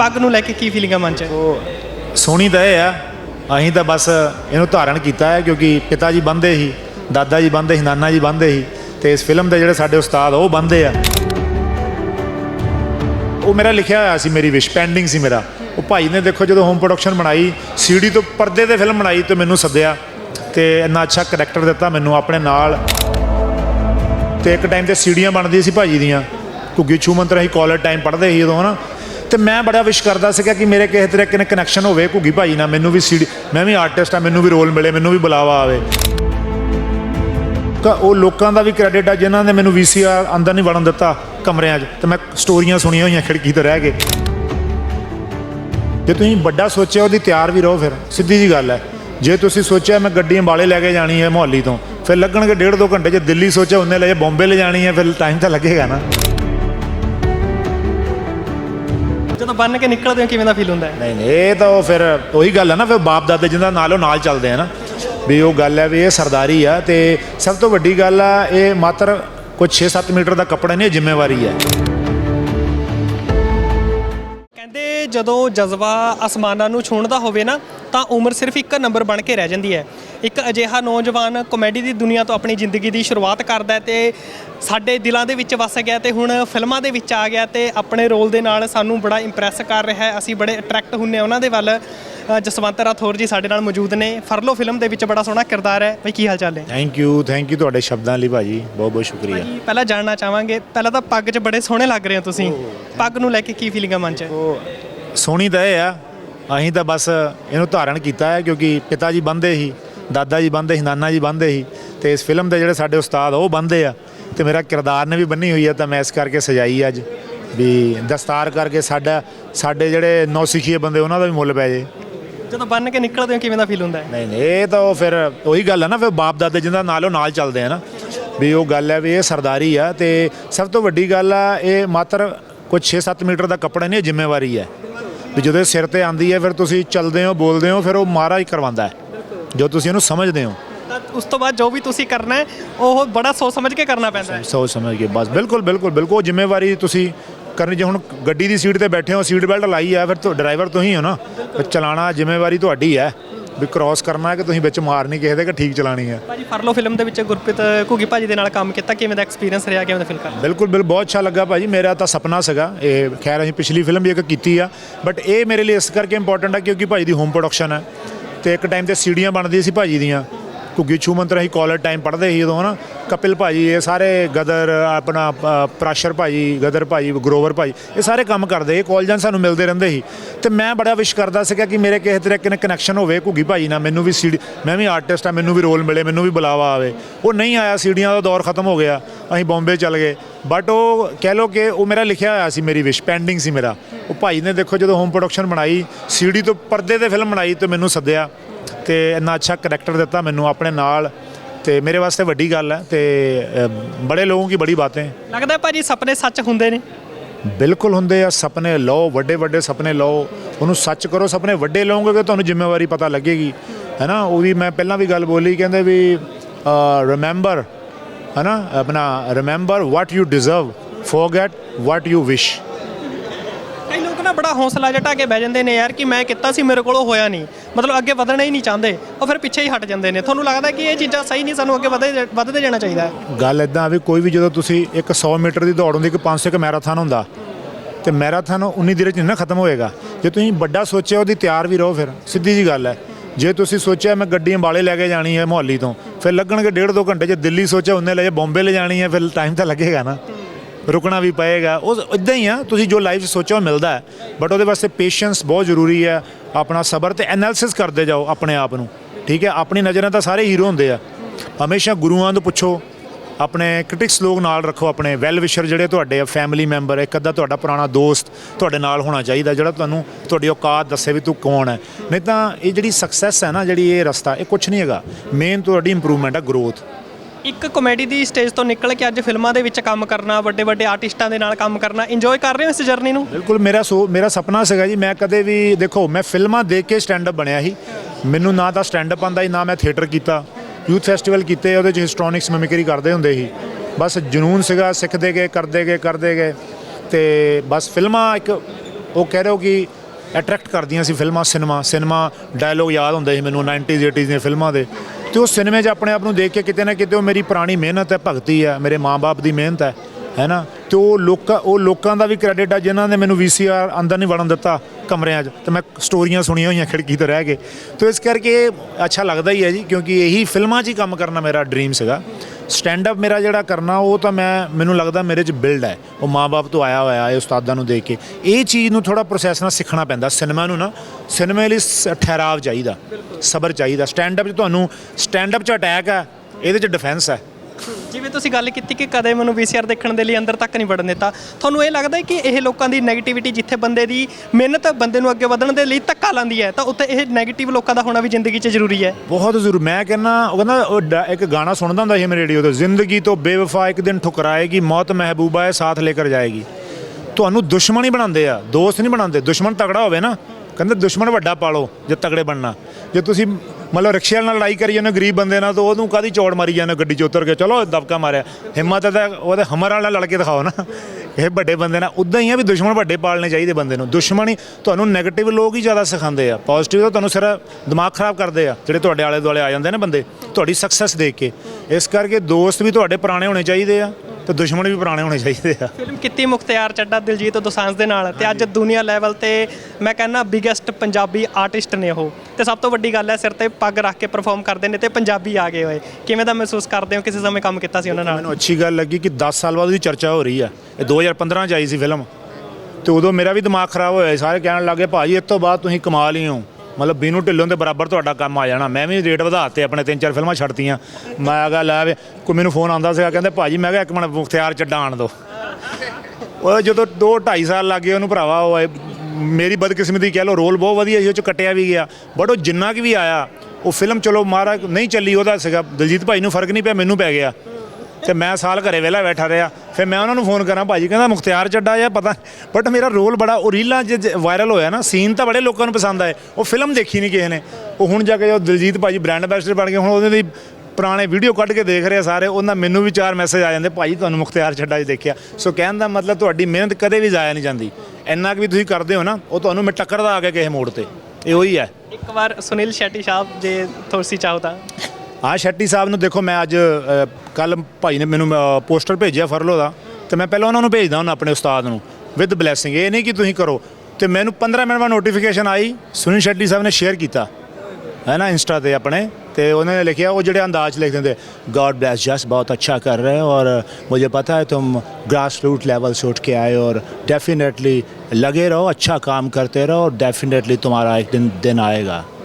ਪੱਗ ਨੂੰ ਲੈ ਕੇ ਕੀ ਫੀਲਿੰਗਾਂ ਮਨ 'ਚ? ਸੋਹਣੀ ਤਾਂ ਇਹ ਆ। ਅਸੀਂ ਤਾਂ ਬਸ ਇਹਨੂੰ ਧਾਰਨ ਕੀਤਾ ਹੈ ਕਿਉਂਕਿ ਪਿਤਾ ਜੀ ਬੰਦੇ ਸੀ ਦਾਦਾ ਜੀ ਬੰਦੇ ਸੀ ਨਾਨਾ ਜੀ ਬੰਦੇ ਸੀ ਤੇ ਇਸ ਫਿਲਮ ਦੇ ਜਿਹੜੇ ਸਾਡੇ ਉਸਤਾਦ ਆ, ਉਹ ਬੰਦੇ ਆ। ਉਹ ਮੇਰਾ ਲਿਖਿਆ ਹੋਇਆ ਸੀ ਮੇਰੀ ਵਿਸ਼ ਪੈਂਡਿੰਗ ਸੀ ਮੇਰਾ। ਉਹ ਭਾਈ ਨੇ ਦੇਖੋ ਜਦੋਂ ਹੋਮ ਪ੍ਰੋਡਕਸ਼ਨ ਬਣਾਈ ਸੀਡੀ ਤੋਂ ਪਰਦੇ ਤੇ ਫਿਲਮ ਬਣਾਈ ਤੇ ਮੈਨੂੰ ਸੱਦਿਆ ਤੇ ਇੰਨਾ ਅੱਛਾ ਕਰੈਕਟਰ ਦਿੱਤਾ ਮੈਨੂੰ ਆਪਣੇ ਨਾਲ। ਤੇ ਇੱਕ ਟਾਈਮ ਤੇ ਸੀੜੀਆਂ ਬਣਦੀਆਂ ਸੀ ਭਾਜੀ ਦੀਆਂ। ਘੁੱਗੀ ਛੂ ਮੰਤਰ ਅਸੀਂ ਕਾਲਜ ਟਾਈਮ ਪੜ੍ਹਦੇ ਸੀ ਉਦੋਂ ਹਨਾ। ਤੇ ਮੈਂ ਬੜਾ ਵਿਸ਼ ਕਰਦਾ ਸੀਗਾ ਕਿ ਮੇਰੇ ਕਿਸੇ ਤਰੀਕੇ ਨਾਲ ਕਨੈਕਸ਼ਨ ਹੋਵੇ, ਘੁੱਗੀ ਭਾਜੀ ਨਾਲ। ਮੈਨੂੰ ਵੀ ਸੀੜੀ ਮੈਂ ਵੀ ਆਰਟਿਸਟ ਆ ਮੈਨੂੰ ਵੀ ਰੋਲ ਮਿਲੇ, ਮੈਨੂੰ ਵੀ ਬੁਲਾਵਾ ਆਵੇ। ਤਾਂ ਉਹ ਲੋਕਾਂ ਦਾ ਵੀ ਕ੍ਰੈਡਿਟ ਆ, ਜਿਨ੍ਹਾਂ ਨੇ ਮੈਨੂੰ ਵੀਸੀਆਰ ਅੰਦਰ ਨਹੀਂ ਵੜਨ ਦਿੱਤਾ ਕਮਰਿਆਂ 'ਚ। ਤੇ ਮੈਂ ਸਟੋਰੀਆਂ ਸੁਣੀਆਂ ਹੋਈਆਂ ਖਿੜਕੀ ਤੇ ਰਹਿ ਕੇ। ਜੇ ਤੁਸੀਂ ਵੱਡਾ ਸੋਚਿਆ, ਉਹਦੀ ਤਿਆਰ ਵੀ ਰਹੋ ਫਿਰ। ਸਿੱਧੀ ਜੀ ਗੱਲ ਹੈ। ਜੇ ਤੁਸੀਂ ਸੋਚਿਆ, ਮੈਂ ਗੱਡੀ ਅੰਬਾਲੇ ਲੈ ਕੇ ਜਾਣੀ ਹੈ ਮੁਹੱਲੀ ਤੋਂ, ਫਿਰ ਲੱਗਣਗੇ ਡੇਢ ਦੋ ਘੰਟੇ, ਜੇ ਦਿੱਲੀ ਸੋਚਿਆ, ਉਹਨੇ ਲੈ ਜਾ ਬੰਬੇ ਲੈ ਜਾਣੀ ਹੈ, ਫਿਰ ਟਾਈਮ ਤਾਂ ਲੱਗੇਗਾ ਨਾ। ਜਦੋਂ ਬੰਨ ਕੇ ਨਿਕਲਦੇ ਹੋ, ਕਿਵੇਂ ਦਾ ਫੀਲ ਹੁੰਦਾ ਹੈ? ਨਹੀਂ ਨਹੀਂ, ਇਹ ਤਾਂ ਉਹ ਫਿਰ ਉਹੀ ਗੱਲ ਹੈ ਨਾ, ਫਿਰ ਬਾਪ ਦਾਦੇ ਜਿੰਦਾ ਨਾਲੋਂ ਨਾਲ ਚੱਲਦੇ ਆ ਨਾ। ਵੀ ਉਹ ਗੱਲ ਹੈ ਵੀ ਇਹ ਸਰਦਾਰੀ ਆ ਤੇ ਸਭ ਤੋਂ ਵੱਡੀ ਗੱਲ ਆ, ਇਹ ਮਾਤਰ ਕੁਝ 6-7 ਮੀਟਰ ਦਾ ਕੱਪੜਾ ਨਹੀਂ, ਇਹ ਜ਼ਿੰਮੇਵਾਰੀ ਹੈ। ਜਦੋਂ ਜਜ਼ਬਾ ਅਸਮਾਨਾਂ ਨੂੰ ਛੂਹਣ ਦਾ ਹੋਵੇ ਨਾ ਤਾਂ ਉਮਰ ਸਿਰਫ ਇੱਕ ਨੰਬਰ ਬਣ ਕੇ ਰਹਿ ਜਾਂਦੀ ਹੈ। ਇੱਕ ਅਜਿਹਾ ਨੌਜਵਾਨ ਕਾਮੇਡੀ ਦੀ ਦੁਨੀਆ ਤੋਂ ਆਪਣੀ ਜ਼ਿੰਦਗੀ ਦੀ ਸ਼ੁਰੂਆਤ ਕਰਦਾ ਹੈ ਤੇ ਸਾਡੇ ਦਿਲਾਂ ਦੇ ਵਿੱਚ ਵਸ ਗਿਆ ਤੇ ਹੁਣ ਫਿਲਮਾਂ ਦੇ ਵਿੱਚ ਆ ਗਿਆ ਤੇ ਆਪਣੇ ਰੋਲ ਦੇ ਨਾਲ ਸਾਨੂੰ ਬੜਾ ਇੰਪ੍ਰੈਸ ਕਰ ਰਿਹਾ ਹੈ। ਅਸੀਂ ਬੜੇ ਅਟਰੈਕਟ ਹੁੰਨੇ ਆ ਉਹਨਾਂ ਦੇ ਵੱਲ। ਜਸਵੰਤ ਰਾਥੋਰ ਜੀ ਸਾਡੇ ਨਾਲ ਮੌਜੂਦ ਨੇ। ਫਰਲੋ ਫਿਲਮ ਦੇ ਵਿੱਚ ਬੜਾ ਸੋਹਣਾ ਕਿਰਦਾਰ ਹੈ। ਬਈ ਕੀ ਹਾਲ ਚਾਲ ਹੈ ਥੈਂਕ ਯੂ ਥੈਂਕ ਯੂ ਤੁਹਾਡੇ ਸ਼ਬਦਾਂ ਲਈ ਭਾਜੀ। ਬਹੁਤ ਬਹੁਤ ਸ਼ੁਕਰੀਆ। ਜੀ ਪਹਿਲਾਂ ਜਾਣਨਾ ਚਾਹਾਂਗੇ। ਪਹਿਲਾਂ ਤਾਂ ਪੱਗ 'ਚ ਬੜੇ ਸੋਹਣੇ ਲੱਗ ਰਹੇ ਹੋ ਤੁਸੀਂ। ਪੱਗ ਨੂੰ ਲੈ ਕੇ ਕੀ ਫੀਲਿੰਗ ਆ ਮਨ 'ਚ? ਸੋਹਣੀ ਤਾਂ ਇਹ ਆ ਅਸੀਂ ਤਾਂ ਬਸ ਇਹਨੂੰ ਧਾਰਨ ਕੀਤਾ ਹੈ ਕਿਉਂਕਿ ਪਿਤਾ ਜੀ ਬੰਦੇ ਸੀ ਦਾਦਾ ਜੀ ਬੰਦੇ ਸੀ ਨਾਨਾ ਜੀ ਬੰਦੇ ਸੀ ਤੇ ਇਸ ਫਿਲਮ ਦੇ ਜਿਹੜੇ ਸਾਡੇ ਉਸਤਾਦ ਆ, ਉਹ ਬੰਦੇ ਆ ਤੇ ਮੇਰਾ ਕਿਰਦਾਰ ਨੇ ਵੀ ਬੰਨੀ ਹੋਈ ਆ ਤਾਂ ਮੈਂ ਇਸ ਕਰਕੇ ਸਜਾਈ ਅੱਜ ਵੀ ਦਸਤਾਰ ਕਰਕੇ ਸਾਡਾ ਸਾਡੇ ਜਿਹੜੇ ਨੌਸਿਖੀਏ ਬੰਦੇ ਉਹਨਾਂ ਦਾ ਵੀ ਮੁੱਲ ਪੈ ਜੇ। ਜਦੋਂ ਬੰਨ ਕੇ ਨਿਕਲਦੇ ਹੋ ਕਿਵੇਂ ਦਾ ਫੀਲ ਹੁੰਦਾ ਹੈ? ਨਹੀਂ ਨਹੀਂ ਇਹ ਤਾਂ ਉਹ ਫਿਰ ਉਹੀ ਗੱਲ ਹੈ ਨਾ ਫਿਰ ਬਾਪ ਦਾਦੇ ਜਿੰਦਾ ਨਾਲੋਂ ਨਾਲ ਚੱਲਦੇ ਆ ਨਾ ਵੀ ਉਹ ਗੱਲ ਹੈ ਵੀ ਇਹ ਸਰਦਾਰੀ ਆ ਤੇ ਸਭ ਤੋਂ ਵੱਡੀ ਗੱਲ ਆ ਇਹ ਮਾਤਰ ਕੋਈ 6-7 ਮੀਟਰ ਦਾ ਕੱਪੜਾ ਨਹੀਂ ਇਹ ਜ਼ਿੰਮੇਵਾਰੀ ਹੈ ਵੀ ਜਦੋਂ ਸਿਰ ਤੇ ਆਂਦੀ ਹੈ ਫਿਰ ਤੁਸੀਂ ਚੱਲਦੇ ਹੋ ਬੋਲਦੇ ਹੋ ਫਿਰ ਉਹ ਮਾਰਾ ਹੀ ਕਰਵਾਉਂਦਾ ਹੈ। ਜੋ ਤੁਸੀਂ ਇਹਨੂੰ ਸਮਝਦੇ ਹੋ। ਤਾਂ ਉਸ ਤੋਂ ਬਾਅਦ ਜੋ ਵੀ ਤੁਸੀਂ ਕਰਨਾ ਹੈ ਉਹ ਬੜਾ ਸੋਚ ਸਮਝ ਕੇ ਕਰਨਾ ਪੈਂਦਾ ਹੈ। ਸੋਚ ਸਮਝ ਕੇ ਬਸ ਬਿਲਕੁਲ ਬਿਲਕੁਲ ਬਿਲਕੁਲ। ਉਹ ਜ਼ਿੰਮੇਵਾਰੀ ਤੁਸੀਂ ਕਰਨੀ ਜੇ ਹੁਣ ਗੱਡੀ ਦੀ ਸੀਟ ਤੇ ਬੈਠੇ ਹੋ ਸੀਟ ਬੈਲਟ ਲਾਈ ਹੈ ਫਿਰ ਡਰਾਈਵਰ ਤੁਸੀਂ ਹੋ ਨਾ। ਫਿਰ ਚਲਾਣਾ ਜ਼ਿੰਮੇਵਾਰੀ ਤੁਹਾਡੀ ਹੈ। ਵੀ ਕ੍ਰਾਸ ਕਰਨਾ ਹੈ ਕਿ ਤੁਸੀਂ ਵਿੱਚ ਮਾਰਨੀ ਕਿਸੇ ਦੇ ਕਿ ਠੀਕ ਚਲਾਣੀ ਹੈ? ਭਾਜੀ ਫਰਲੋ ਫਿਲਮ ਦੇ ਵਿੱਚ ਗੁਰਪ੍ਰੀਤ ਘੁੱਗੀ ਭਾਜੀ ਦੇ ਨਾਲ ਕੰਮ ਕੀਤਾ ਕਿਵੇਂ ਦਾ ਐਕਸਪੀਰੀਅੰਸ ਰਿਹਾ ਕਿਵੇਂ ਦਾ ਫੀਲ ਕਰਦਾ ਬਿਲਕੁਲ ਬਿਲ ਬਹੁਤ ਅੱਛਾ ਲੱਗਾ ਭਾਜੀ ਮੇਰਾ ਤਾਂ ਸੁਪਨਾ ਸੀਗਾ ਇਹ ਖੈਰ ਅਸੀਂ ਪਿਛਲੀ ਫਿਲਮ ਵੀ ਇੱਕ ਕੀਤੀ ਆ ਬਟ ਇਹ ਮੇਰੇ ਲਈ ਇਸ ਕਰਕੇ ਇੰਪੋਰਟੈਂਟ ਆ ਕਿਉਂਕਿ ਭਾਜੀ ਦੀ ਹੋਮ ਪ੍ਰੋਡਕਸ਼ਨ ਹੈ ਤੇ ਇੱਕ ਟਾਈਮ ਤੇ ਸੀੜੀਆਂ ਬਣਦੀਆਂ ਸੀ ਭਾਜੀ ਦੀਆਂ ਘੁੱਗੀ ਛੂ ਮੰਤਰ ਅਸੀਂ ਕਾਲਜ ਟਾਈਮ ਪੜ੍ਹਦੇ ਸੀ ਉਦੋਂ ਨਾ ਕਪਿਲ ਭਾਜੀ ਇਹ ਸਾਰੇ ਗਦਰ ਆਪਣਾ ਅ, ਪ੍ਰਾਸ਼ਰ ਭਾਜੀ ਗਦਰ ਭਾਜੀ ਗਰੋਵਰ ਭਾਜੀ ਇਹ ਸਾਰੇ ਕੰਮ ਕਰਦੇ ਇਹ ਕਾਲਜਾਂ 'ਚ ਸਾਨੂੰ ਮਿਲਦੇ ਰਹਿੰਦੇ ਸੀ। ਤੇ ਮੈਂ ਬੜਾ ਵਿਸ਼ ਕਰਦਾ ਸੀਗਾ ਕਿ ਮੇਰੇ ਕਿਸੇ ਤਰੀਕੇ ਨਾਲ ਕਨੈਕਸ਼ਨ ਹੋਵੇ ਘੁੱਗੀ ਭਾਜੀ ਨਾਲ ਮੈਨੂੰ ਵੀ ਸੀਡੀ ਮੈਂ ਵੀ ਆਰਟਿਸਟ ਆ ਮੈਨੂੰ ਵੀ ਰੋਲ ਮਿਲੇ ਮੈਨੂੰ ਵੀ ਬੁਲਾਵਾ ਆਵੇ। ਉਹ ਨਹੀਂ ਆਇਆ ਸੀੜੀਆਂ ਦਾ ਦੌਰ ਖਤਮ ਹੋ ਗਿਆ ਅਸੀਂ ਬੰਬੇ ਚੱਲ ਗਏ। ਬਟ ਉਹ ਕਹਿ ਲੋ ਕਿ ਉਹ ਮੇਰਾ ਲਿਖਿਆ ਹੋਇਆ ਸੀ ਮੇਰੀ ਵਿਸ਼ ਪੈਂਡਿੰਗ ਸੀ ਮੇਰਾ। ਉਹ ਭਾਈ ਨੇ ਦੇਖੋ ਜਦੋਂ ਹੋਮ ਪ੍ਰੋਡਕਸ਼ਨ ਬਣਾਈ ਸੀਡੀ ਤੋਂ ਪਰਦੇ ਤੇ ਫਿਲਮ ਬਣਾਈ ਤੇ ਮੈਨੂੰ ਸੱਦਿਆ ਤੇ ਇੰਨਾ ਅੱਛਾ ਕਰੈਕਟਰ ਦਿੱਤਾ ਮੈਨੂੰ ਆਪਣੇ ਨਾਲ ਤੇ ਮੇਰੇ ਵਾਸਤੇ ਵੱਡੀ ਗੱਲ ਹੈ ਤੇ ਬੜੇ ਲੋਗੋਂ ਕੀ ਬੜੀ ਬਾतें ਲੱਗਦਾ ਭਾਜੀ ਸੁਪਨੇ ਸੱਚ ਹੁੰਦੇ ਨੇ। ਬਿਲਕੁਲ ਹੁੰਦੇ ਆ ਸੁਪਨੇ ਲਓ ਵੱਡੇ ਵੱਡੇ ਸੁਪਨੇ ਲਓ। ਉਹਨੂੰ ਸੱਚ ਕਰੋ ਸੁਪਨੇ ਵੱਡੇ ਲਓਗੇ ਕਿ ਤੁਹਾਨੂੰ ਜ਼ਿੰਮੇਵਾਰੀ ਪਤਾ ਲੱਗੇਗੀ। ਹੈਨਾ ਉਹਦੀ ਮੈਂ ਪਹਿਲਾਂ ਵੀ ਗੱਲ ਬੋਲੀ ਕਹਿੰਦੇ ਵੀ ਰਿਮੈਂਬਰ ਹੈਨਾ? ਆਪਣਾ remember what you deserve forget what you wish ਕਈ ਲੋਕ ਨਾ ਬੜਾ ਹੌਸਲਾ ਜਟਾ ਕੇ ਬਹਿ ਜਾਂਦੇ ਨੇ ਯਾਰ ਕਿ ਮੈਂ ਕੀਤਾ ਸੀ ਮੇਰੇ ਕੋਲੋਂ ਹੋਇਆ ਨਹੀਂ। ਮਤਲਬ ਅੱਗੇ ਵਧਣਾ ਹੀ ਨਹੀਂ ਚਾਹੁੰਦੇ ਉਹ ਫਿਰ ਪਿੱਛੇ ਹੀ ਹਟ ਜਾਂਦੇ ਨੇ। ਤੁਹਾਨੂੰ ਲੱਗਦਾ ਕਿ ਇਹ ਚੀਜ਼ਾਂ ਸਹੀ ਨਹੀਂ ਸਾਨੂੰ ਅੱਗੇ ਵਧਦੇ ਵਧਦੇ ਜਾਣਾ ਚਾਹੀਦਾ ਹੈ? ਗੱਲ ਇਦਾਂ ਵੀ ਕੋਈ ਵੀ ਜਦੋਂ ਤੁਸੀਂ ਇੱਕ 100 ਮੀਟਰ ਦੀ ਦੌੜ ਹੁੰਦੀ ਇੱਕ 500 ਇੱਕ ਮੈਰਾਥਨ ਹੁੰਦਾ ਤੇ ਮੈਰਾਥਨ ਉਨੀ ਦੇਰ ਚ ਨਾ ਖਤਮ ਹੋਏਗਾ। ਜੇ ਤੁਸੀਂ ਵੱਡਾ ਸੋਚਿਆ ਉਹਦੀ ਤਿਆਰ ਵੀ ਰਹੋ ਫਿਰ। ਸਿੱਧੀ ਜੀ ਗੱਲ ਹੈ। ਜੇ ਤੁਸੀਂ ਸੋਚਿਆ ਮੈਂ ਗੱਡੀ ਅੰਬਾਲੇ ਲੈ ਕੇ ਜਾਣੀ ਹੈ ਮੁਹੱਲੀ ਤੋਂ ਫਿਰ ਲੱਗਣਗੇ ਡੇਢ ਦੋ ਘੰਟੇ, ਜੇ ਦਿੱਲੀ ਸੋਚਿਆ ਉਹਨੇ ਲੈ ਜਾ ਬੰਬੇ ਲੈ ਜਾਣੀ ਹੈ, ਫਿਰ ਟਾਈਮ ਤਾਂ ਲੱਗੇਗਾ ਨਾ। ਰੁਕਣਾ ਵੀ ਪਏਗਾ। ਉਹ ਇਦਾਂ ਹੀ ਆ, ਤੁਸੀਂ ਜੋ ਲਾਈਫ 'ਚ ਸੋਚਿਆ ਉਹ ਮਿਲਦਾ ਹੈ। ਬਟ ਉਹਦੇ ਵਾਸਤੇ ਪੇਸ਼ੈਂਸ ਬਹੁਤ ਜ਼ਰੂਰੀ ਹੈ। ਆਪਣਾ ਸਬਰ ਤੇ ਐਨਾਲਿਸਿਸ ਕਰਦੇ ਜਾਓ ਆਪਣੇ ਆਪ ਨੂੰ। ਠੀਕ ਹੈ? ਆਪਣੀ ਨਜ਼ਰਾਂ ਤਾਂ ਸਾਰੇ ਹੀਰੋ ਹੁੰਦੇ ਆ। ਹਮੇਸ਼ਾ ਗੁਰੂਆਂ ਤੋਂ ਪੁੱਛੋ। ਆਪਣੇ ਕ੍ਰਿਟਿਕਸ ਲੋਕ ਨਾਲ ਰੱਖੋ ਆਪਣੇ ਵੈਲ ਵਿਸ਼ਰ ਜਿਹੜੇ ਤੁਹਾਡੇ ਫੈਮਿਲੀ ਮੈਂਬਰ ਇੱਕ ਅੱਧਾ ਤੁਹਾਡਾ ਪੁਰਾਣਾ ਦੋਸਤ ਤੁਹਾਡੇ ਨਾਲ ਹੋਣਾ ਚਾਹੀਦਾ ਜਿਹੜਾ ਤੁਹਾਨੂੰ ਤੁਹਾਡੀ ਔਕਾਤ ਦੱਸੇ ਵੀ ਤੂੰ ਕੌਣ ਹੈ। ਨਹੀਂ ਤਾਂ ਇਹ ਜਿਹੜੀ ਸਕਸੈਸ ਹੈ ਨਾ ਜਿਹੜੀ ਇਹ ਰਸਤਾ ਇਹ ਕੁਝ ਨਹੀਂ ਹੈਗਾ। ਮੇਨ ਤੁਹਾਡੀ ਇੰਪਰੂਵਮੈਂਟ ਹੈ ਗਰੋਥ ਇੱਕ ਕਮੇਡੀ ਦੀ ਸਟੇਜ ਤੋਂ ਨਿਕਲ ਕੇ ਅੱਜ ਫਿਲਮਾਂ ਦੇ ਵਿੱਚ ਕੰਮ ਕਰਨਾ ਵੱਡੇ ਵੱਡੇ ਆਰਟਿਸਟਾਂ ਦੇ ਨਾਲ ਕੰਮ ਕਰਨਾ ਇੰਜੋਏ ਕਰ ਰਹੇ ਹੋ ਇਸ ਜਰਨੀ ਨੂੰ? ਬਿਲਕੁਲ ਮੇਰਾ ਸੋ ਮੇਰਾ ਸੁਪਨਾ ਸੀਗਾ ਜੀ ਮੈਂ ਕਦੇ ਵੀ ਦੇਖੋ ਮੈਂ ਫਿਲਮਾਂ ਦੇਖ ਕੇ ਸਟੈਂਡ ਅਪ ਬਣਿਆ ਸੀ। ਮੈਨੂੰ ਨਾ ਤਾਂ ਸਟੈਂਡ ਅਪ ਆਂਦਾ ਸੀ ਨਾ ਮੈਂ ਥੀਏਟਰ ਕੀਤਾ। ਯੂਥ ਫੈਸਟੀਵਲ ਕੀਤੇ, ਉਹਦੇ ਚ ਹਿਸਟ੍ਰੋਨਿਕਸ ਮਿਮਿਕਰੀ ਕਰਦੇ ਹੁੰਦੇ ਸੀ। ਬਸ ਜਨੂਨ ਸੀਗਾ, ਸਿੱਖਦੇ ਗਏ, ਕਰਦੇ ਗਏ ਕਰਦੇ ਗਏ। ਤੇ ਬਸ ਫਿਲਮਾਂ ਇੱਕ, ਉਹ ਕਹਿ ਰਹੇ ਹੋ ਕਿ ਅਟਰੈਕਟ ਕਰਦੀਆਂ ਸੀ ਫਿਲਮਾਂ, ਸਿਨੇਮਾ। ਸਿਨੇਮਾ ਡਾਇਲੋਗ ਯਾਦ ਹੁੰਦੇ ਸੀ ਮੈਨੂੰ 90s 80s ਦੀਆਂ ਫਿਲਮਾਂ ਦੇ। ਤੇ ਉਹ ਸਿਨੇਮੇ 'ਚ ਆਪਣੇ ਆਪ ਨੂੰ ਦੇਖ ਕੇ ਕਿਤੇ ਨਾ ਕਿਤੇ ਉਹ ਮੇਰੀ ਪੁਰਾਣੀ ਮਿਹਨਤ ਹੈ, ਭਗਤੀ ਹੈ, ਮੇਰੇ ਮਾਪੇ ਦੀ ਮਿਹਨਤ ਹੈ। ਹੈ ਨਾ ਤੇ ਉਹ ਲੋਕਾਂ ਉਹ ਲੋਕਾਂ ਦਾ ਵੀ ਕ੍ਰੈਡਿਟ ਆ ਜਿਨ੍ਹਾਂ ਨੇ ਮੈਨੂੰ ਵੀਸੀਆਰ ਅੰਦਰ ਨਹੀਂ ਵੜਨ ਦਿੱਤਾ ਕਮਰਿਆਂ 'ਚ। ਤੇ ਮੈਂ ਸਟੋਰੀਆਂ ਸੁਣੀਆਂ ਹੋਈਆਂ ਖਿੜਕੀ ਤੋਂ ਰਹਿ ਕੇ। ਤੇ ਇਸ ਕਰਕੇ ਅੱਛਾ ਲੱਗਦਾ ਹੀ ਹੈ ਜੀ, ਕਿਉਂਕਿ ਇਹੀ ਫਿਲਮਾਂ 'ਚ ਹੀ ਕੰਮ ਕਰਨਾ ਮੇਰਾ ਡ੍ਰੀਮ ਸੀਗਾ। ਸਟੈਂਡ ਅਪ ਮੇਰਾ ਜਿਹੜਾ ਕਰਨਾ, ਉਹ ਤਾਂ ਮੈਂ ਮੈਨੂੰ ਲੱਗਦਾ ਮੇਰੇ 'ਚ ਬਿਲਡ ਹੈ। ਉਹ ਮਾਪੇ ਤੋਂ ਆਇਆ ਹੋਇਆ ਹੈ, ਉਸਤਾਦਾਂ ਨੂੰ ਦੇਖ ਕੇ। ਇਹ ਚੀਜ਼ ਨੂੰ ਥੋੜਾ ਪ੍ਰੋਸੈਸ ਨਾਲ ਸਿੱਖਣਾ ਪੈਂਦਾ ਸਿਨੇਮਾ ਨੂੰ ਨਾ। ਸਿਨੇਮੇ ਲਈ ਸ- ਠਹਿਰਾਵ ਚਾਹੀਦਾ, ਸਬਰ ਚਾਹੀਦਾ। ਸਟੈਂਡ ਅਪ 'ਚ ਤੁਹਾਨੂੰ ਸਟੈਂਡ ਅਪ 'ਚ ਅਟੈਕ ਹੈ, ਇਹਦੇ 'ਚ ਡਿਫੈਂਸ ਹੈ। ਜਿਵੇਂ ਤੁਸੀਂ ਗੱਲ ਕੀਤੀ ਕਿ ਕਦੇ ਮੈਨੂੰ ਵੀਸੀਆਰ ਦੇਖਣ ਦੇ ਲਈ ਅੰਦਰ ਤੱਕ ਨਹੀਂ ਵੜਨ ਦਿੱਤਾ, ਤੁਹਾਨੂੰ ਇਹ ਲੱਗਦਾ ਹੈ ਕਿ ਇਹ ਲੋਕਾਂ ਦੀ 네ਗੇਟਿਵਿਟੀ ਜਿੱਥੇ ਬੰਦੇ ਦੀ ਮਿਹਨਤ ਬੰਦੇ ਨੂੰ ਅੱਗੇ ਵਧਣ ਦੇ ਲਈ ਧੱਕਾ ਲਾਉਂਦੀ ਹੈ, ਤਾਂ ਉੱਥੇ ਇਹ 네ਗੇਟਿਵ ਲੋਕਾਂ ਦਾ ਹੋਣਾ ਵੀ ਜ਼ਿੰਦਗੀ 'ਚ ਜ਼ਰੂਰੀ ਹੈ। ਬਹੁਤ ਜ਼ਰੂਰ, ਮੈਂ ਕਹਿੰਦਾ, ਉਹ ਕਹਿੰਦਾ, ਉਹ ਡਾ, ਇੱਕ ਗਾਣਾ ਸੁਣਦਾ ਹੁੰਦਾ ਸੀ ਮੈਂ ਰੇਡੀਓ ਤੇ, ਜ਼ਿੰਦਗੀ ਤੋਂ ਬੇਵਫਾ ਇੱਕ ਦਿਨ ਠੁਕਰਾਏਗੀ, ਮੌਤ ਮਹਿਬੂਬਾ ਹੈ, ਸਾਥ ਲੈ ਕਰ ਜਾਏਗੀ। ਤੁਹਾਨੂੰ ਦੁਸ਼ਮਣ ਹੀ ਬਣਾਉਂਦੇ ਆ, ਦੋਸਤ ਨਹੀਂ ਬਣਾਉਂਦੇ, ਦੁਸ਼ਮਣ ਤਗੜਾ ਹੋਵੇ ਨਾ, ਕਹਿੰਦੇ ਦੁਸ਼ਮਣ ਵੱਡਾ ਪਾਲੋ, ਜੇ ਤਗੜੇ ਬਣਨਾ। ਜੇ ਤੁਸੀਂ ਮਤਲਬ ਰਿਕਸ਼ੇ ਵਾਲੇ ਨਾਲ ਲੜਾਈ ਕਰੀ ਜਾਂਦੇ ਹੋ ਗਰੀਬ ਬੰਦੇ ਨਾਲ, ਤਾਂ ਉਹਨੂੰ ਕਾਦੀ ਚੌੜ ਮਾਰੀ ਜਾਂਦੇ ਹੋ ਗੱਡੀ 'ਚ ਉਤਰ ਕੇ? ਚਲੋ, ਦਬਕਾ ਮਾਰਿਆ। ਹਿੰਮਤ ਤਾਂ ਉਹਦੇ ਹਮਰ ਵਾਲਾ ਲੜ ਕੇ ਦਿਖਾਓ ਨਾ। ਇਹ ਵੱਡੇ ਬੰਦੇ ਨਾਲ, ਉਦਾਂ ਹੀ ਆ ਵੀ ਦੁਸ਼ਮਣ ਵੱਡੇ ਪਾਲਣੇ ਚਾਹੀਦੇ ਬੰਦੇ ਨੂੰ। ਦੁਸ਼ਮਣ ਹੀ ਤੁਹਾਨੂੰ 네ਗੇਟਿਵ ਲੋਕ ਹੀ ਜ਼ਿਆਦਾ ਸਿਖਾਉਂਦੇ ਆ। ਪੋਜ਼ਿਟਿਵ ਤਾਂ ਤੁਹਾਨੂੰ ਸਿਰ ਦਿਮਾਗ ਖਰਾਬ ਕਰਦੇ ਆ, ਜਿਹੜੇ ਤੁਹਾਡੇ ਆਲੇ ਦੁਆਲੇ ਆ ਜਾਂਦੇ ਨੇ ਬੰਦੇ। ਤੁਹਾਡੀ ਸਕਸੈਸ ਦੇਖ ਕੇ। ਇਸ ਕਰਕੇ ਦੋਸਤ ਵੀ ਤੁਹਾਡੇ ਪੁਰਾਣੇ ਹੋਣੇ ਚਾਹੀਦੇ ਆ। ਤੇ ਦੁਸ਼ਮਣ ਵੀ ਪੁਰਾਣੇ ਹੋਣੇ ਚਾਹੀਦੇ ਆ। ਫਿਲਮ ਕੀਤੀ ਮੁਖਤਿਆਰ ਚੱਡਾ ਦਿਲਜੀਤ ਦੋਸਾਂਝ ਦੇ ਨਾਲ ਤੇ ਅੱਜ ਦੁਨੀਆ ਲੈਵਲ ਤੇ ਮੈਂ ਕਹਿੰਦਾ ਬਿਗੇਸਟ ਪੰਜਾਬੀ ਆਰਟਿਸਟ ਨੇ ਉਹ। ਤੇ ਸਭ ਤੋਂ ਵੱਡੀ ਗੱਲ ਹੈ ਸਿਰ ਤੇ ਪੱਗ ਰੱਖ ਕੇ ਪਰਫਾਰਮ ਕਰਦੇ ਨੇ ਤੇ ਪੰਜਾਬੀ ਆ ਗਏ ਹੋਏ। ਕਿਵੇਂ ਦਾ ਮਹਿਸੂਸ ਕਰਦੇ ਹੋ? ਕਿਸੇ ਸਮੇਂ ਕੰਮ ਕੀਤਾ ਸੀ ਉਹਨਾਂ ਨਾਲ? ਮੈਨੂੰ ਅੱਛੀ ਗੱਲ ਲੱਗੀ ਕਿ 10 ਸਾਲ ਬਾਅਦ ਉਹਦੀ ਚਰਚਾ ਹੋ ਰਹੀ ਆ। ਇਹ 2015 ਚ ਆਈ ਸੀ ਫਿਲਮ ਤੇ ਉਦੋਂ ਮੇਰਾ ਵੀ ਦਿਮਾਗ ਖਰਾਬ ਹੋਇਆ ਸੀ। ਸਾਰੇ ਕਹਿਣ ਲੱਗੇ ਭਾਜੀ ਇਸ ਤੋਂ ਬਾਅਦ ਤੁਸੀਂ ਕਮਾਲ ਹੀ ਹੋ। ਮਤਲਬ ਬੀਨੂ ਢਿੱਲੋਂ ਦੇ ਬਰਾਬਰ ਤੁਹਾਡਾ ਕੰਮ ਆ ਜਾਣਾ। ਮੈਂ ਵੀ ਰੇਟ ਵਧਾਤੇ, ਆਪਣੇ ਤਿੰਨ ਚਾਰ ਫਿਲਮਾਂ ਛੱਡਤੀਆਂ। ਮੈਂ ਆਗਾ ਲੈ ਕੋਈ ਮੈਨੂੰ ਫੋਨ ਆਉਂਦਾ ਸੀਗਾ, ਕਹਿੰਦੇ, ਭਾਜੀ, ਮੈਂ ਕਿਹਾ, ਇੱਕ ਮਿੰਟ, ਮੁਖਤਿਆਰ ਚੱਡਾ ਆਣ ਦੋ। ਉਹ ਜਦੋਂ 2 2.5 ਸਾਲ ਲੱਗੇ ਉਹਨੂੰ ਭਰਾਵਾ, ਉਹ ਇਹ ਮੇਰੀ ਬਦਕਿਸਮਤੀ ਕਹਿ ਲਓ, ਰੋਲ ਬਹੁਤ ਵਧੀਆ ਸੀ, ਉਹ ਚ ਕੱਟਿਆ ਵੀ ਗਿਆ। ਬਟ ਉਹ ਜਿੰਨਾ ਕਿ ਵੀ ਆਇਆ, ਉਹ ਫਿਲਮ ਚਲੋ ਮਹਾਰਾਜ, ਨਹੀਂ ਚੱਲੀ, ਉਹਦਾ ਸੀਗਾ, ਦਲਜੀਤ ਭਾਈ ਨੂੰ ਫ਼ਰਕ ਨਹੀਂ ਪਿਆ, ਮੈਨੂੰ ਪੈ ਗਿਆ। ਤੇ ਮੈਂ ਸਾਲ ਘਰੇ ਵਿਹਲਾ ਬੈਠਾ ਰਿਹਾ। ਫਿਰ ਮੈਂ ਉਹਨਾਂ ਨੂੰ ਫੋਨ ਕਰਾਂ, ਭਾਜੀ ਕਹਿੰਦਾ ਮੁਖਤਿਆਰ ਚੱਡਾ ਜਾਂ ਪਤਾ ਬਟ ਮੇਰਾ ਰੋਲ ਬੜਾ, ਉਹ ਰੀਲਾਂ 'ਚ ਵਾਇਰਲ ਹੋਇਆ ਨਾ ਸੀਨ ਤਾਂ ਬੜੇ ਲੋਕਾਂ ਨੂੰ ਪਸੰਦ ਆਏ, ਉਹ ਫਿਲਮ ਦੇਖੀ ਨਹੀਂ ਕਿਸੇ ਨੇ। ਉਹ ਹੁਣ ਜਾ ਕੇ ਜਦੋਂ ਦਿਲਜੀਤ ਭਾਜੀ ਬ੍ਰਾਂਡ ਐਂਬੈਸਡਰ ਬਣ ਗਏ, ਹੁਣ ਉਹਦੇ ਲਈ ਪੁਰਾਣੇ ਵੀਡੀਓ ਕੱਢ ਕੇ ਦੇਖ ਰਹੇ ਸਾਰੇ, ਉਹਨਾਂ ਮੈਨੂੰ ਵੀ ਚਾਰ ਮੈਸੇਜ ਆ ਜਾਂਦੇ, ਭਾਜੀ ਤੁਹਾਨੂੰ ਮੁਖਤਿਆਰ ਛੱਡਾ ਜੀ ਦੇਖਿਆ। ਸੋ ਕਹਿਣ ਦਾ ਮਤਲਬ ਤੁਹਾਡੀ ਮਿਹਨਤ ਕਦੇ ਵੀ ਜ਼ਾਇਆ ਨਹੀਂ ਜਾਂਦੀ। ਇੰਨਾ ਕੁ ਵੀ ਤੁਸੀਂ ਕਰਦੇ ਹੋ ਨਾ, ਉਹ ਤੁਹਾਨੂੰ ਮੈਂ ਟੱਕਰਦਾ ਆ ਕੇ ਕਿਸੇ ਮੋੜ ਤੇ। ਇਹ ਉਹੀ ਹੈ। ਇੱਕ ਵਾਰ ਸੁਨੀਲ ਸ਼ੈਟੀ ਸਾਹਿਬ ਜੇ ਤੁਸੀਂ ਚਾਹੋ ਤਾਂ। ਹਾਂ ਸ਼ੈਟੀ ਸਾਹਿਬ ਨੂੰ ਦੇਖੋ ਮੈਂ ਅੱਜ ਕੱਲ ਭਾਈ ਨੇ ਮੈਨੂੰ ਪੋਸਟਰ ਭੇਜਿਆ ਫਰਲੋ ਦਾ ਤੇ ਮੈਂ ਪਹਿਲਾਂ ਉਹਨਾਂ ਨੂੰ ਭੇਜਦਾ ਉਹਨਾਂ ਆਪਣੇ ਉਸਤਾਦ ਨੂੰ ਵਿਦ ਬਲੇਸਿੰਗ ਇਹ ਨਹੀਂ ਕਿ ਤੁਸੀਂ ਕਰੋ ਤੇ ਮੈਨੂੰ 15 ਮਿੰਟ ਬਾਅਦ ਨੋਟੀਫਿਕੇਸ਼ਨ ਆਈ ਸੁਨੀਲ ਸ਼ੈਟੀ ਸਾਹਿਬ ਨੇ ਸ਼ੇਅਰ ਕੀਤਾ ਹੈ ਨਾ ਇੰਸਟਾ ਤੇ ਆਪਣੇ ਤੇ ਉਹਨਾਂ ਨੇ ਲਿਖਿਆ ਉਹ ਜਿਹੜੇ ਅੰਦਾਜ਼ 'ਚ ਲਿਖ ਦਿੰਦੇ गॉड ब्लेस जस्ट बहुत अच्छा कर रहे हो और मुझे पता है तुम ग्रास रूट लेवल से उठ के आए और डेफिनेटली लगे रहो अच्छा काम करते रहो और डेफिनेटली तुम्हारा एक दिन दिन आएगा